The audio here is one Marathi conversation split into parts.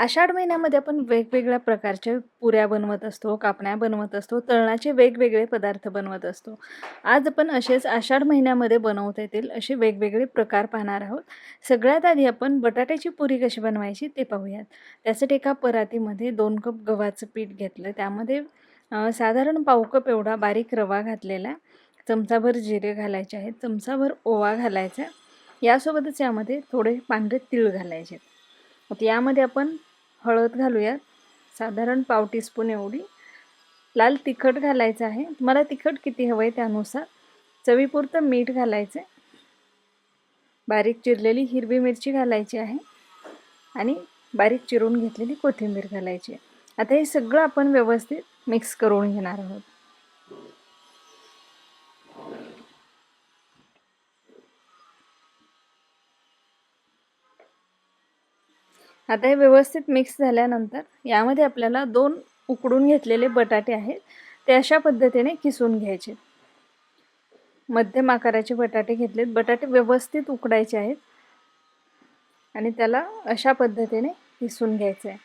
आषाढ महिन्यामध्ये आपण वेगवेगळ्या प्रकारच्या पुऱ्या बनवत असतो कापण्या बनवत असतो तळणाचे वेगवेगळे पदार्थ बनवत असतो. आज आपण असेच आषाढ महिन्यामध्ये बनवता येतील असे वेगवेगळे प्रकार पाहणार आहोत. सगळ्यात आधी आपण बटाट्याची पुरी कशी बनवायची ते पाहूयात. त्यासाठी एका परातीमध्ये दोन कप गव्हाचं पीठ घेतलं. त्यामध्ये साधारण पाव कप एवढा बारीक रवा घातलेला. चमचाभर जिरे घालायचे आहेत. चमचाभर ओवा घालायचा. यासोबतच यामध्ये थोडे पांढरे तीळ घालायचे आहेत. यामध्ये आपण हळद घालूयात. साधारण पाव टीस्पून एवढी. लाल तिखट घालायचं आहे. तुम्हाला तिखट किती हवं आहे त्यानुसार. चवीपुरतं मीठ घालायचं आहे बारीक चिरलेली हिरवी मिरची घालायची आहे. आणि बारीक चिरून घेतलेली कोथिंबीर घालायची आहे. आता हे सगळं आपण व्यवस्थित मिक्स करून घेणार आहोत. आता हे व्यवस्थित मिक्स झाल्यानंतर यामध्ये आपल्याला दोन उकडून घेतलेले बटाटे आहेत. ते अशा पद्धतीने किसून घ्यायचे. मध्यम आकाराचे बटाटे घेतलेत. बटाटे व्यवस्थित उकडायचे आहेत. आणि त्याला अशा पद्धतीने किसून घ्यायचे आहे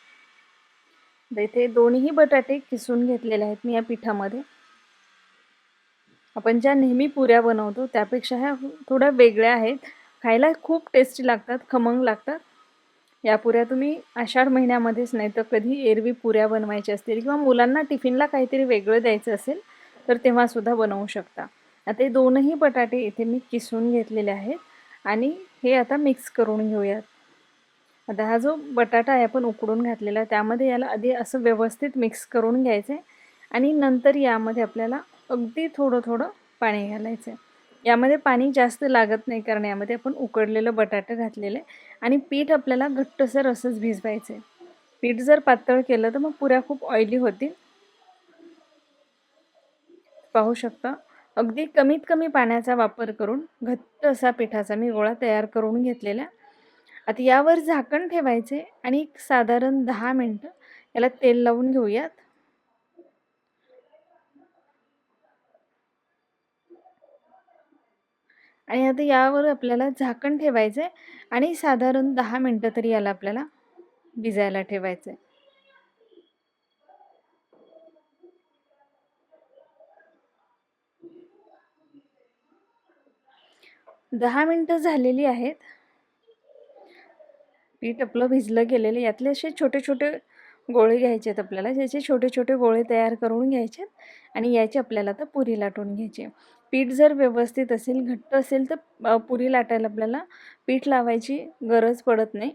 तर इथे दोन्ही बटाटे किसून घेतलेले आहेत मी या पिठामध्ये. आपण ज्या नेहमी पुऱ्या बनवतो त्यापेक्षा ह्या थोड्या वेगळ्या आहेत. खायला खूप टेस्टी लागतात खमंग लागतात. या पुऱ्या तुम्ही आषाढ महिन्यामध्येच नाही तर कधी एरवी पुऱ्या बनवायच्या असतील किंवा मुलांना टिफिनला काहीतरी वेगळं द्यायचं असेल तर तेव्हासुद्धा बनवू शकता. आता हे दोनही बटाटे इथे मी किसून घेतलेले आहेत आणि हे आता मिक्स करून घेऊयात. आता हा जो बटाटा आहे आपण उकडून घातलेला आहे त्यामध्ये याला आधी असं व्यवस्थित मिक्स करून घ्यायचं आहे आणि नंतर यामध्ये आपल्याला अगदी थोडं थोडं पाणी घालायचं आहे यामध्ये पाणी जास्त लागत नाही कारण यामध्ये आपण उकडलेलं बटाटं घातलेलं आहे आणि पीठ आपल्याला घट्टसर असंच भिजवायचं आहे. पीठ जर पातळ केलं तर मग पुऱ्या खूप ऑइली होतील. पाहू शकता. अगदी कमीत कमी पाण्याचा वापर करून घट्ट असा पिठाचा मी गोळा तयार करून घेतलेला. आता यावर झाकण ठेवायचे आणि एक साधारण दहा मिनटं याला तेल लावून घेऊयात. आणि आता यावर आपल्याला झाकण ठेवायचं आहे आणि साधारण दहा मिनटं तरी याला आपल्याला भिजायला ठेवायचं आहे दहा मिनटं झालेली आहेत. पीठ आपलं भिजलं गेलेलं यातले असे छोटे छोटे गोळे घ्यायचे आहेत आपल्याला. ज्याचे छोटे छोटे गोळे तयार करून घ्यायचे आणि याचे आपल्याला आता पुरी लाटून घ्यायचे पीठ जर व्यवस्थित असेल घट्ट असेल तर पुरी लाटायला आपल्याला पीठ लावायची गरज पडत नाही.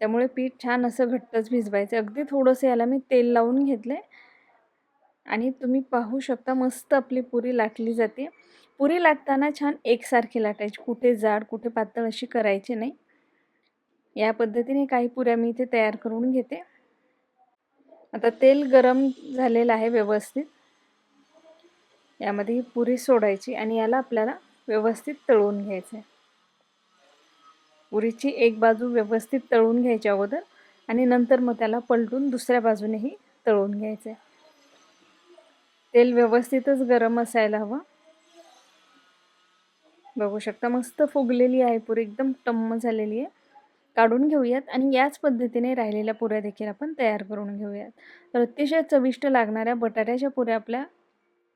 त्यामुळे पीठ छान असं घट्टच भिजवायचं. अगदी थोडंसं याला मी तेल लावून घेतलं आहे आणि तुम्ही पाहू शकता मस्त आपली पुरी लाटली जाते. पुरी लाटताना छान एकसारखी लाटायची. कुठे जाड कुठे पातळ अशी करायची नाही. या पद्धतीने काही पुऱ्या मी इथे तयार करून घेते. आता तेल गरम झालेलं आहे व्यवस्थित. यामध्ये ही पुरी सोडायची आणि याला आपल्याला व्यवस्थित तळून घ्यायचं आहे पुरीची एक बाजू व्यवस्थित तळून घ्यायची अगोदर आणि नंतर मग त्याला पलटून दुसऱ्या बाजूनेही तळून घ्यायचं आहे तेल व्यवस्थितच गरम असायला हवं. बघू शकता मस्त फुगलेली आहे पुरी एकदम टम्म झालेली आहे. काढून घेऊयात आणि याच पद्धतीने राहिलेल्या पुऱ्या देखील आपण तयार करून घेऊयात. तर अतिशय चविष्ट लागणाऱ्या बटाट्याच्या पुऱ्या आपल्या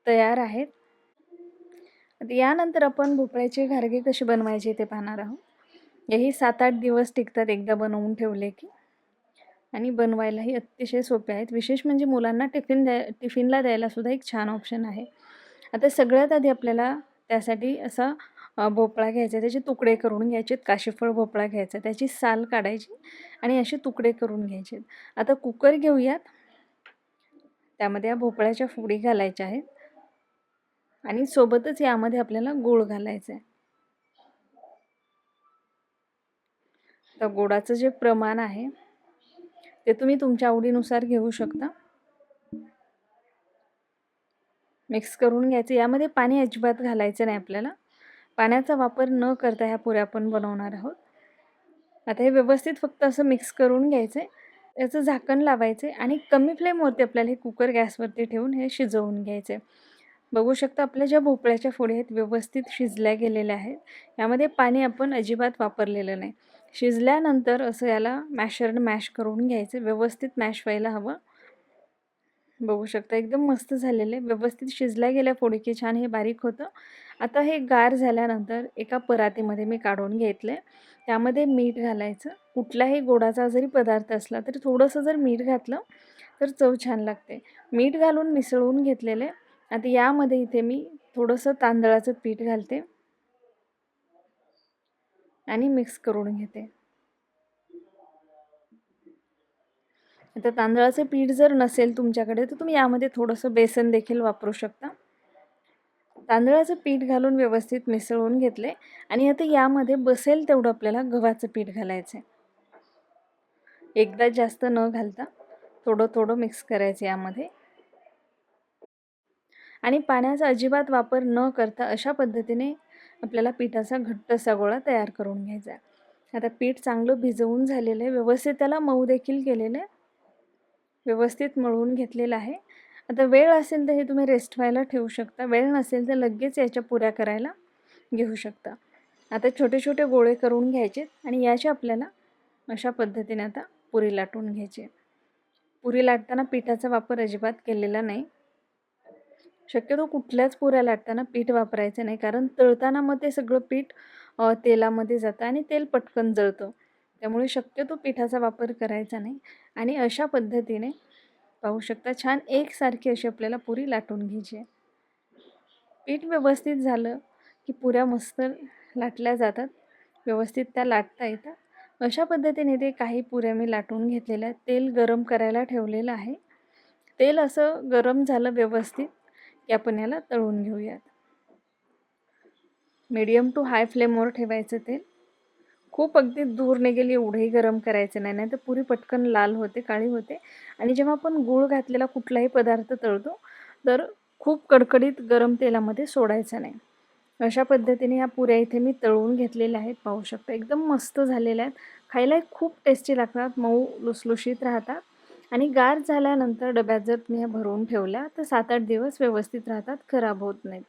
तयार आहेत. यानंतर आपण भोपळ्याचे घारगे कसे बनवायचे ते पाहणार आहोत. हेही सात आठ दिवस टिकतात एकदा बनवून ठेवले की. आणि बनवायलाही अतिशय सोपे आहेत. विशेष म्हणजे मुलांना टिफिन द्या टिफिनला द्यायलासुद्धा एक छान ऑप्शन आहे. आता सगळ्यात आधी आपल्याला त्यासाठी असा भोपळा घ्यायचा त्याचे तुकडे करून घ्यायचे काशीफळ भोपळा घ्यायचा त्याची साल काढायची आणि असे तुकडे करून घ्यायचे आता कुकर घेऊयात. त्यामध्ये या भोपळ्याच्या फोडी घालायच्या आहेत. आणि सोबतच यामध्ये आपल्याला गूळ घालायचं आहे. तर गोडाचं जे प्रमाण आहे ते तुम्ही तुमच्या आवडीनुसार घेऊ शकता. मिक्स करून घ्यायचं. यामध्ये पाणी अजिबात घालायचं नाही आपल्याला. पाण्याचा वापर न करता ह्या पुऱ्या आपण बनवणार आहोत. आता हे व्यवस्थित फक्त असं मिक्स करून घ्यायचं आहे. याचं झाकण लावायचं आहे आणि कमी फ्लेमवरती आपल्याला हे कुकर गॅसवरती ठेवून हे शिजवून घ्यायचं आहे. बघू शकता आपल्या ज्या भोपळ्याच्या फोडी आहेत व्यवस्थित शिजल्या गेलेल्या आहेत. यामध्ये पाणी आपण अजिबात वापरलेलं नाही. शिजल्यानंतर असं याला मॅशरनं मॅश करून घ्यायचं. व्यवस्थित मॅश व्हायला हवं. बघू शकता एकदम मस्त झालेले व्यवस्थित शिजल्या गेल्या फोडी की छान हे बारीक होतं. आता हे गार झाल्यानंतर एका परातीमध्ये मी काढून घेतलं आहे त्यामध्ये मीठ घालायचं. कुठलाही गोडाचा जरी पदार्थ असला तरी थोडंसं जर मीठ घातलं तर चव छान लागते. मीठ घालून मिसळून घेतलेले आता यामध्ये इथे मी थोडंसं तांदळाचं पीठ घालते. आणि मिक्स करून घेते. आता तांदळाचं पीठ जर नसेल तुमच्याकडे तर तुम्ही यामध्ये थोडंसं बेसन देखील वापरू शकता. तांदळाचं पीठ घालून व्यवस्थित मिसळून घेतले. आणि आता यामध्ये बसेल तेवढं आपल्याला गव्हाचं पीठ घालायचं आहे एकदा जास्त न घालता थोडं थोडं मिक्स करायचं यामध्ये. आणि पाण्याचा अजिबात वापर न करता अशा पद्धतीने आपल्याला पिठाचा घट्टसा गोळा तयार करून घ्यायचा आहे. आता पीठ चांगलं भिजवून झालेलं आहे. व्यवस्थित त्याला मऊ देखील केलेलं आहे. व्यवस्थित मळून घेतलेलं आहे. आता वेळ असेल तर हे तुम्ही रेस्ट व्हायला ठेवू शकता. वेळ नसेल तर लगेच याच्या पुऱ्या करायला घेऊ शकता. आता छोटे छोटे गोळे करून घ्यायचे आणि याचे आपल्याला अशा पद्धतीने आता पुरी लाटून घ्यायची पुरी लाटताना पिठाचा वापर अजिबात केलेला नाही. शक्यतो कुठल्याच पुऱ्या लाटताना पीठ वापरायचं नाही कारण तळताना मग ते सगळं पीठ तेलामध्ये जातं आणि तेल पटकन जळतं. त्यामुळे शक्यतो पिठाचा वापर करायचा नाही. आणि अशा पद्धतीने पाहू शकता छान एकसारखी अशी आपल्याला पुरी लाटून घ्यायची आहे. पीठ व्यवस्थित झालं की पुऱ्या मस्त लाटल्या जातात. व्यवस्थित त्या लाटता येतात. अशा पद्धतीने ते काही पुऱ्या मी लाटून घेतलेल्या तेल गरम करायला ठेवलेलं आहे. तेल असं गरम झालं व्यवस्थित. की आपण याला तळून घेऊयात. मीडियम टू हाय फ्लेमवर ठेवायचं तेल. खूप अगदी दूर नाही गेली एवढंही गरम करायचं नाही नाही तर पुरी पटकन लाल होते काळी होते. आणि जेव्हा आपण गूळ घातलेला कुठलाही पदार्थ तळतो तर खूप कडकडीत गरम तेलामध्ये सोडायचा नाही. अशा पद्धतीने या पुऱ्या इथे मी तळून घेतलेल्या आहेत पाहू शकता. एकदम मस्त झालेल्या आहेत. खायलाही खूप टेस्टी लागतात मऊ लुसलुशीत राहतात. आणि गार झाल्यानंतर डब्यात जर तुम्ही ह्या भरून ठेवल्या तर सात आठ दिवस व्यवस्थित राहतात खराब होत नाहीत.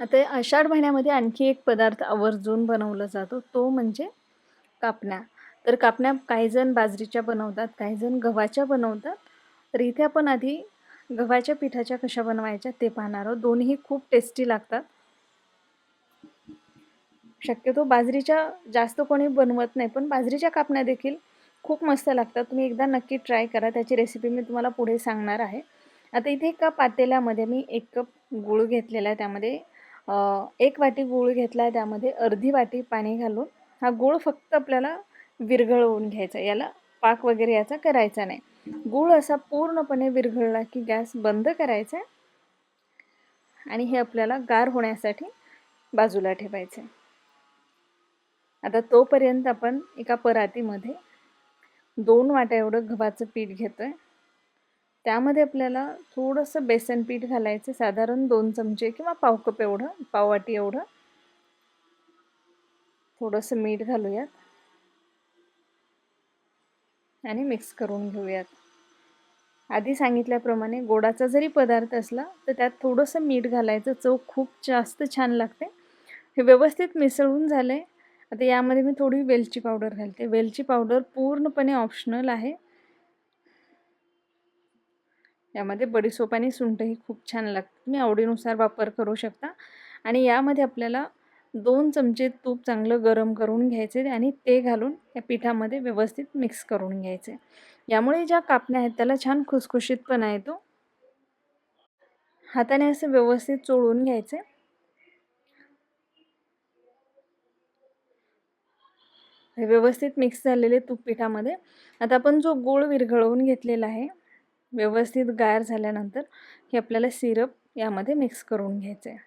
आता आषाढ महिन्यामध्ये आणखी एक पदार्थ आवर्जून बनवला जातो तो म्हणजे कापण्या. तर कापण्या काहीजण बाजरीच्या बनवतात काहीजण गव्हाच्या बनवतात. तर इथे आपण आधी गव्हाच्या पिठाच्या कशा बनवायच्या ते पाहणार आहोत. दोन्ही खूप टेस्टी लागतात. शक्यतो बाजरीच्या जास्त कोणी बनवत नाही पण बाजरीच्या कापण्या देखील खूप मस्त लागतात. तुम्ही एकदा नक्की ट्राय करा. त्याची रेसिपी मी तुम्हाला पुढे सांगणार आहे. आता इथे एका पातेल्यामध्ये मी एक कप गूळ घेतलेला आहे त्यामध्ये. एक वाटी गूळ घेतला आहे त्यामध्ये अर्धी वाटी पाणी घालून. हा गूळ फक्त आपल्याला विरघळवून घ्यायचा याला पाक वगैरे याचा करायचा नाही. गूळ असा पूर्णपणे विरघळला की गॅस बंद करायचा आहे. आणि हे आपल्याला गार होण्यासाठी बाजूला ठेवायचं आता तोपर्यंत आपण एका परातीमध्ये दोन वाट्या एवढं गव्हाचं पीठ घेतो आहे त्यामध्ये आपल्याला थोडंसं बेसन पीठ घालायचं साधारण दोन चमचे किंवा पाव कप एवढं पाववाटी एवढं. थोडंसं मीठ घालूयात. आणि मिक्स करून घेऊयात. आधी सांगितल्याप्रमाणे गोडाचा जरी पदार्थ असला तर त्यात थोडंसं मीठ घालायचं. चव खूप जास्त छान लागते. हे व्यवस्थित मिसळून झालं आहे आता यामध्ये मी थोडी वेलची पावडर घालते. वेलची पावडर पूर्णपणे ऑप्शनल आहे. यामध्ये बडीसोप आणि सुंठही खूप छान लागतं तुम्ही आवडीनुसार वापर करू शकता. आणि यामध्ये आपल्याला दोन चमचे तूप चांगलं गरम करून घ्यायचे आणि ते घालून या पिठामध्ये व्यवस्थित मिक्स करून घ्यायचे. यामुळे ज्या कापण्या आहेत त्याला छान खुसखुशीतपणा येतो. हाताने असं व्यवस्थित चोळून घ्यायचे. हे व्यवस्थित मिक्स झालेले तूप पिठामध्ये. आता आपण जो गूळ विरघळवून घेतलेला आहे व्यवस्थित गार झाल्यानंतर हे आपल्याला सिरप यामध्ये मिक्स करून घ्यायचं आहे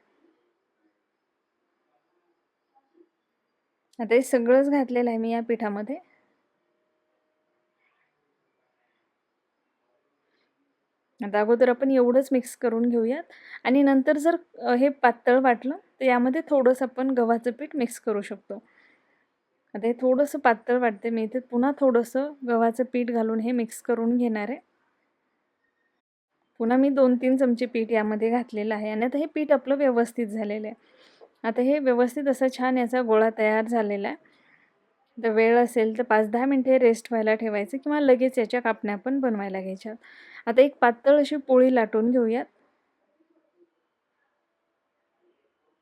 आता हे सगळंच घातलेलं आहे मी या पिठामध्ये. आता अगोदर आपण एवढंच मिक्स करून घेऊयात. आणि नंतर जर हे पातळ वाटलं तर यामध्ये थोडंसं आपण गव्हाचं पीठ मिक्स करू शकतो. आता हे थोडंसं पातळ वाटते मी इथे पुन्हा थोडंसं गव्हाचं पीठ घालून हे मिक्स करून घेणार आहे. पुन्हा मी दोन तीन चमचे पीठ यामध्ये घातलेलं आहे आणि आता हे पीठ आपलं व्यवस्थित झालेलं आहे. आता हे व्यवस्थित असं छान याचा गोळा तयार झालेला आहे. तर वेळ असेल तर पाच दहा मिनटे रेस्ट व्हायला ठेवायचं किंवा लगेच याच्या कापण्या पण बनवायला घ्यायच्या. आता एक पातळ अशी पोळी लाटून घेऊयात.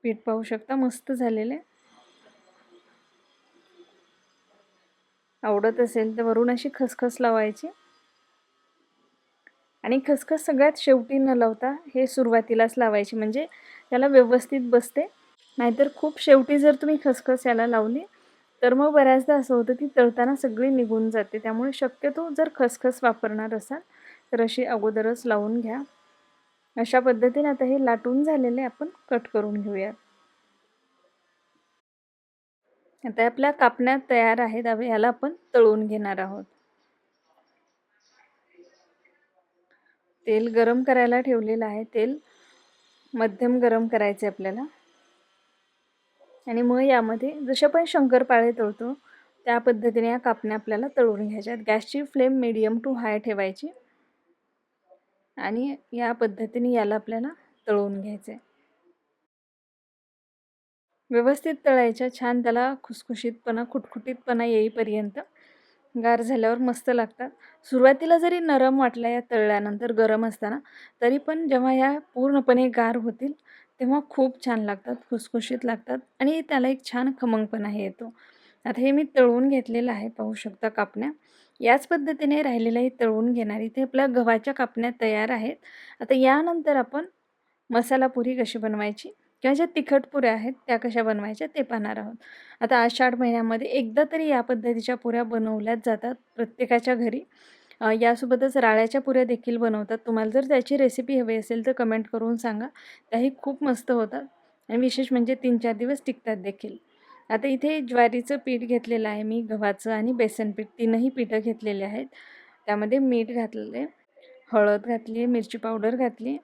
पीठ पाहू शकता मस्त झालेलं आहे. आवडत असेल तर वरून अशी खसखस लावायची. आणि खसखस सगळ्यात शेवटी न लावता हे सुरुवातीलाच लावायची. म्हणजे त्याला व्यवस्थित बसते. नाहीतर खूप शेवटी जर तुम्ही खसखस याला लावली तर मग बऱ्याचदा असं होतं की तळताना सगळी निघून जाते. त्यामुळे शक्यतो जर खसखस वापरणार असाल तर अशी अगोदरच लावून घ्या. अशा पद्धतीने आता हे लाटून झालेले आपण कट करून घेऊयात. आता आपल्या कापण्या तयार आहेत. याला आपण तळून घेणार आहोत. तेल गरम करायला ठेवलेलं आहे. तेल मध्यम गरम करायचे आपल्याला. आणि मग यामध्ये जसे आपण शंकरपाळे तळतो त्या पद्धतीने या कापण्या आपल्याला तळून आहेत. गॅसची फ्लेम मिडियम टू हाय ठेवायची. आणि या पद्धतीने याला आपल्याला तळून घ्यायचं आहे व्यवस्थित तळायच्या छान त्याला खुसखुशीतपणा खुटखुटीतपणा येईपर्यंत गार झाल्यावर मस्त लागतात. सुरुवातीला जरी नरम वाटला या तळल्यानंतर गरम असताना तरी पण जेव्हा ह्या पूर्णपणे गार होतील तेव्हा खूप छान लागतात खुसखुशीत लागतात आणि त्याला एक छान खमंगपणाही येतो. आता हे मी तळवून घेतलेलं आहे पाहू शकता कापण्या. याच पद्धतीने राहिलेलं तळवून घेणार. इथे आपल्या गव्हाच्या कापण्या तयार आहेत. आता यानंतर आपण मसाला पुरी कशी बनवायची? किंवा ज्या तिखट पुऱ्या आहेत त्या कशा बनवायच्या ते पाहणार आहोत. आता आषाढ महिन्यामध्ये एकदा तरी या पद्धतीच्या पुऱ्या बनवल्याच जातात प्रत्येकाच्या घरी. यासोबतच राळ्याच्या पुऱ्या देखील बनवतात. तुम्हाला जर त्याची रेसिपी हवी असेल तर कमेंट करून सांगा. त्याही खूप मस्त होतात आणि विशेष म्हणजे तीन चार दिवस टिकतात देखील. आता इथे ज्वारीचं पीठ घेतलेलं आहे मी गव्हाचं आणि बेसन पीठ. तीनही पीठं घेतलेले आहेत. त्यामध्ये मीठ घातलेले हळद घातली मिरची पावडर घातली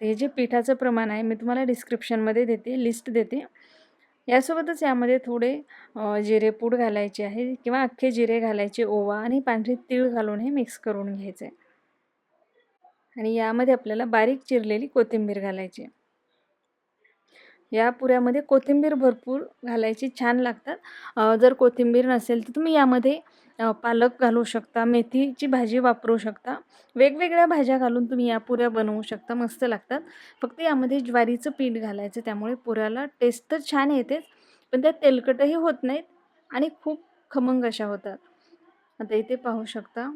हे जे पिठाचं प्रमाण आहे मी तुम्हाला डिस्क्रिप्शनमध्ये देते लिस्ट देते. यासोबतच यामध्ये थोडे जिरेपूड घालायचे आहे किंवा अख्खे जिरे घालायचे ओवा आणि पांढरे तीळ घालून हे मिक्स करून घ्यायचे. आणि यामध्ये आपल्याला बारीक चिरलेली कोथिंबीर घालायची या पुऱ्यामध्ये कोथिंबीर भरपूर घालायची छान लागतात. जर कोथिंबीर नसेल तर तुम्ही यामध्ये पालक घालू शकता मेथीची भाजी वापरू शकता. वेगवेगळ्या भाज्या घालून तुम्ही या पुऱ्या बनवू शकता मस्त लागतात. फक्त यामध्ये ज्वारीचं पीठ घालायचं त्यामुळे पुऱ्याला टेस्ट तर छान येतेच पण त्या तेलकटही होत नाहीत आणि खूप खमंग अशा होतात. आता इथे पाहू शकता.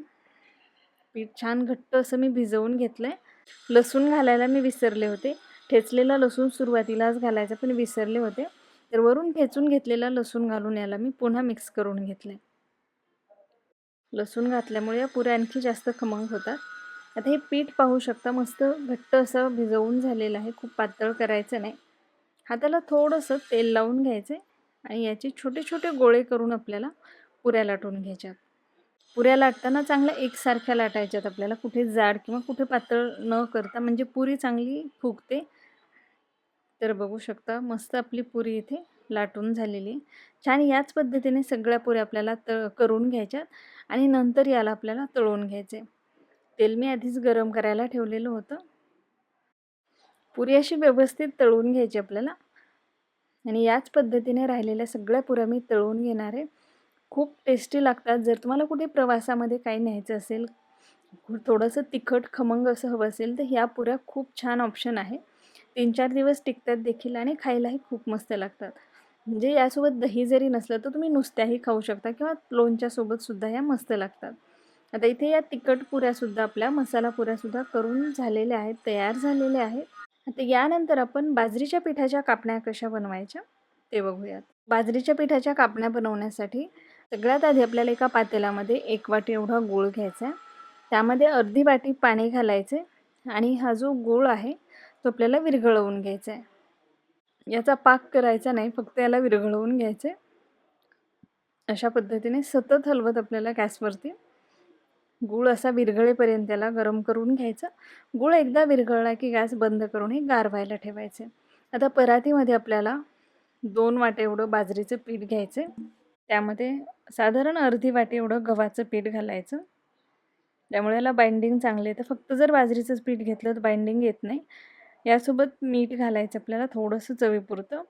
पीठ छान घट्ट असं मी भिजवून घेतलं आहे लसूण घालायला मी विसरले होते. ठेचलेला लसूण सुरुवातीलाच घालायचा पण विसरले होते. तर वरून ठेचून घेतलेला लसूण घालून याला मी पुन्हा मिक्स करून घेतले लसूण घातल्यामुळे या पुऱ्या आणखी जास्त खमंग होतात. आता हे पीठ पाहू शकता मस्त घट्ट असं भिजवून झालेलं आहे. खूप पातळ करायचं नाही. हाताला थोडंसं तेल लावून घ्यायचं आणि याचे छोटे छोटे गोळे करून आपल्याला पुऱ्या लाटून घ्यायच्यात पुऱ्या लाटताना चांगल्या एकसारख्या लाटायच्यात आपल्याला. कुठे जाड किंवा कुठे पातळ न करता म्हणजे पुरी चांगली फुगते. तर बघू शकता मस्त आपली पुरी इथे लाटून झालेली. छान याच पद्धतीने सगळ्या पुऱ्या आपल्याला त करून घ्यायच्यात आणि नंतर याला आपल्याला तळून घ्यायचे. तेल मी आधीच गरम करायला ठेवलेलं होतं. पुरी अशी व्यवस्थित तळून घ्यायची आपल्याला. आणि याच पद्धतीने राहिलेल्या सगळ्या पुऱ्या मी तळून घेणार आहे. खूप टेस्टी लागतात. जर तुम्हाला कुठे प्रवासामध्ये काही न्यायचं असेल थोडंसं तिखट खमंग असं हवं असेल तर ह्या पुऱ्या खूप छान ऑप्शन आहे. तीन चार दिवस टिकतात देखील आणि खायलाही खूप मस्त लागतात. म्हणजे यासोबत दही जरी नसलं तर तुम्ही नुसत्याही खाऊ शकता किंवा लोणच्यासोबतसुद्धा सुद्धा या मस्त लागतात. आता इथे या तिखट पुऱ्यासुद्धा आपल्या मसाला पुऱ्यासुद्धा करून झालेल्या आहेत तयार झालेल्या आहेत. आता यानंतर आपण बाजरीच्या पिठाच्या कापण्या कशा बनवायच्या ते बघूयात. बाजरीच्या पिठाच्या कापण्या बनवण्यासाठी सगळ्यात आधी आपल्याला एका पातेल्यामध्ये एक वाटी एवढा गूळ घ्यायचा आहे. त्यामध्ये अर्धी वाटी पाणी घालायचे आणि हा जो गूळ आहे तो आपल्याला विरघळवून घ्यायचा आहे. याचा पाक करायचा नाही फक्त याला विरघळवून घ्यायचे. अशा पद्धतीने सतत हलवत आपल्याला गॅसवरती गूळ असा विरघळेपर्यंत त्याला गरम करून घ्यायचा. गूळ एकदा विरघळला की गॅस बंद करून हे गार व्हायला ठेवायचे. आता परातीमध्ये आपल्याला दोन वाटे एवढं बाजरीचं पीठ घ्यायचं. त्यामध्ये साधारण अर्धी वाटी एवढं गव्हाचं पीठ घालायचं. त्यामुळे याला बाइंडिंग चांगले येतं. फक्त जर बाजरीचंच पीठ घेतलं तर बाइंडिंग येत नाही. यासोबत मीठ घालायचं आपल्याला थोडंसं चवीपुरतं.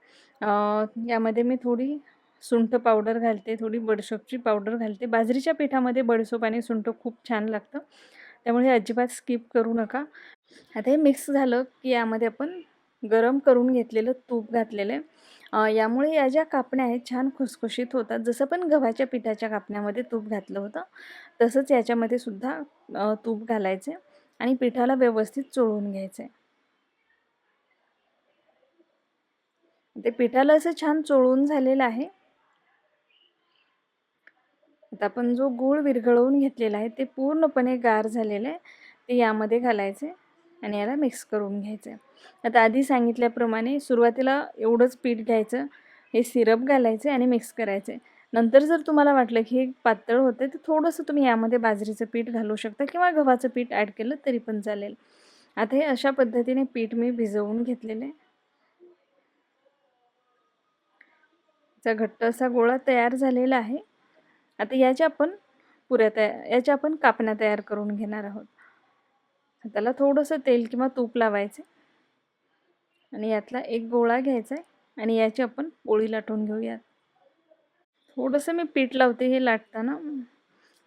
यामध्ये मी थोडी सुंठ पावडर घालते थोडी बडशोपची पावडर घालते. बाजरीच्या पिठामध्ये बडसोप आणि सुंठ खूप छान लागतं. त्यामुळे हे अजिबात स्किप करू नका. आता हे मिक्स झालं की यामध्ये आपण गरम करून घेतलेलं तूप घातलेलं आहे. यामुळे या ज्या कापण्या आहेत छान खुसखुशीत होतात. जसं पण गव्हाच्या पिठाच्या कापण्यामध्ये तूप घातलं होतं तसंच याच्यामध्ये सुद्धा तूप घालायचे आणि पिठाला व्यवस्थित चोळून घ्यायचे. ते पिठाला असं छान चोळून झालेलं आहे. आता आपण जो गूळ विरघळवून घेतलेला आहे ते पूर्णपणे गार झालेलं आहे. ते यामध्ये घालायचे. आणि याला मिक्स करून घ्यायचं आता आधी सांगितल्याप्रमाणे सुरुवातीला एवढंच पीठ घ्यायचं हे सिरप घालायचे आणि मिक्स करायचे नंतर जर तुम्हाला वाटलं की हे पातळ होते तर थोडंसं तुम्ही यामध्ये बाजरीचं पीठ घालू शकता किंवा गव्हाचं पीठ ॲड केलं तरी पण चालेल. आता हे अशा पद्धतीने पीठ मी भिजवून घेतलेले चा घट्ट असा गोळा तयार झालेला आहे. आता याच्या आपण पुऱ्या तया याच्या आपण कापण्या तयार करून घेणार आहोत. त्याला थोडंसं तेल किंवा तूप लावायचे आणि यातला एक गोळा घ्यायचा आहे आणि याची आपण पोळी लाटून घेऊयात. थोडंसं मी पीठ लावते हे लाटताना.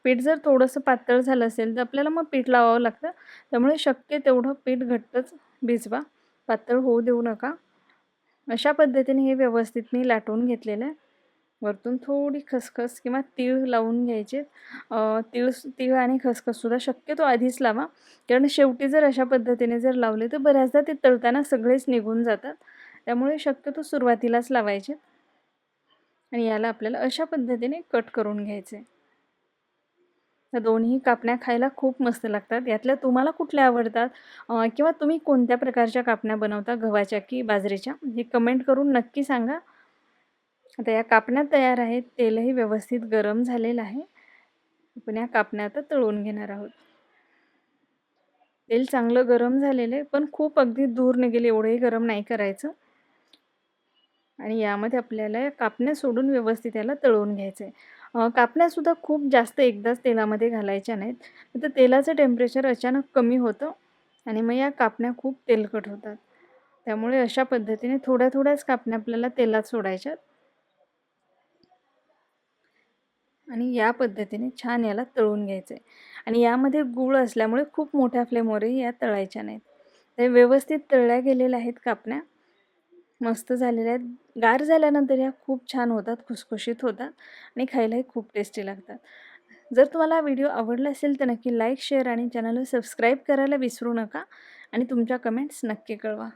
पीठ जर थोडंसं पातळ झालं असेल तर आपल्याला मग पीठ लावावं लागतं. त्यामुळे शक्य तेवढं पीठ घट्टच भिजवा. पातळ होऊ देऊ नका. अशा पद्धतीने हे व्यवस्थित मी लाटून घेतलेलं आहे. वरतून थोडी खसखस किंवा तीळ लावून घ्यायचे. तीळ तीळ आणि खसखससुद्धा शक्यतो आधीच लावा. कारण शेवटी जर अशा पद्धतीने जर लावले तर बऱ्याचदा ते तळताना सगळेच निघून जातात. त्यामुळे शक्यतो सुरुवातीलाच लावायचे. आणि याला आपल्याला अशा पद्धतीने कट करून घ्यायचे. तर दोन्ही कापण्या खायला खूप मस्त लागतात. यातल्या तुम्हाला कुठल्या आवडतात? किंवा तुम्ही कोणत्या प्रकारच्या कापण्या बनवता? गव्हाच्या की बाजरीच्या? हे कमेंट करून नक्की सांगा. आता या कापण्या तयार आहेत तेलही व्यवस्थित गरम झालेलं आहे. आपण या कापण्या आता तळून घेणार आहोत. तेल चांगलं गरम झालेलं आहे पण खूप अगदी दूर निघेल एवढंही गरम नाही करायचं. आणि यामध्ये आपल्याला या कापण्या सोडून व्यवस्थित याला तळून घ्यायचं आहे कापण्यासुद्धा खूप जास्त एकदाच तेलामध्ये घालायच्या नाहीत. तर तेलाचं टेम्परेचर अचानक कमी होतं आणि मग या कापण्या खूप तेलकट होतात. त्यामुळे अशा पद्धतीने थोड्या थोड्याच कापण्या आपल्याला तेलात सोडायच्यात. आणि या पद्धतीने छान याला तळून घ्यायचं आहे आणि यामध्ये गूळ असल्यामुळे खूप मोठ्या फ्लेमवरही या तळायच्या नाहीत. ते व्यवस्थित तळल्या गेलेल्या आहेत कापण्या. मस्त झालेल्या आहेत. गार झाल्यानंतर या खूप छान होतात खुसखुशीत होतात आणि खायलाही खूप टेस्टी लागतात. जर तुम्हाला व्हिडिओ आवडला असेल तर नक्की लाईक शेअर आणि चॅनलला सबस्क्राईब करायला विसरू नका आणि तुमच्या कमेंट्स नक्की कळवा.